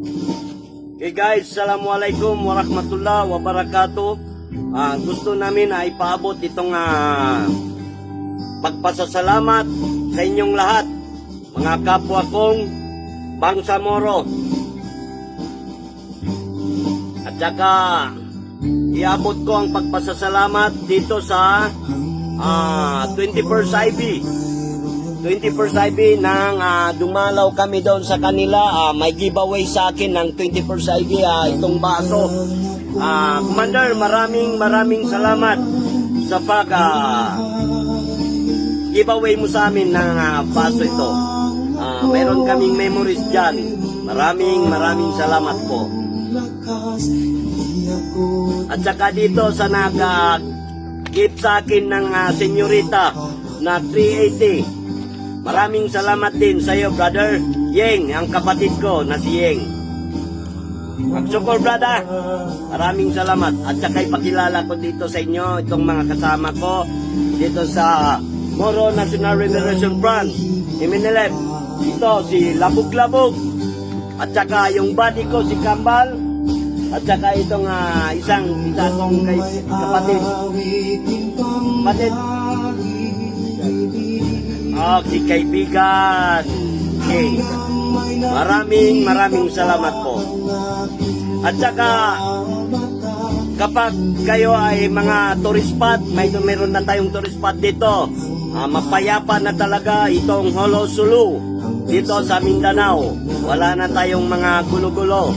Okay guys, Assalamualaikum warahmatullahi wabarakatuh. Ah, gusto namin ay paabot itong ah, pagpasasalamat sa inyong lahat, mga kapwa kong Bangsamoro. At saka, iabot ko ang pagpasasalamat dito sa ah, 21st IB. 21st IB nang ah, dumalaw kami doon sa kanila, ah, may giveaway sa akin ng 21st IB ah, itong baso. Ah, Commander, maraming maraming salamat sa pag ah, giveaway mo sa amin ng ah, baso ito. Ah, mayroon kaming memories dyan. Maraming maraming salamat po. At saka dito sa nag-gift sa akin ng ah, senyorita na 380. Maraming salamat din sa iyo, brother. Yeng, ang kapatid ko na si Yeng. Magsukol, brother. Maraming salamat. At saka ipakilala ko dito sa inyo, itong mga kasama ko dito sa Moro National Remuneration Front. Iminilep. Ito, si Labog-Labog. At saka yung buddy ko, si Kambal. At saka itong ah, isang isa kong kay, kapatid. Kapatid. Oh, si kaibigan. Okay. Maraming maraming salamat po. At saka kapag kayo ay mga tourist spot, may meron na tayong tourist spot dito. Ah, mapayapa na talaga itong Holo Sulu dito sa Mindanao. Wala na tayong mga gulo-gulo.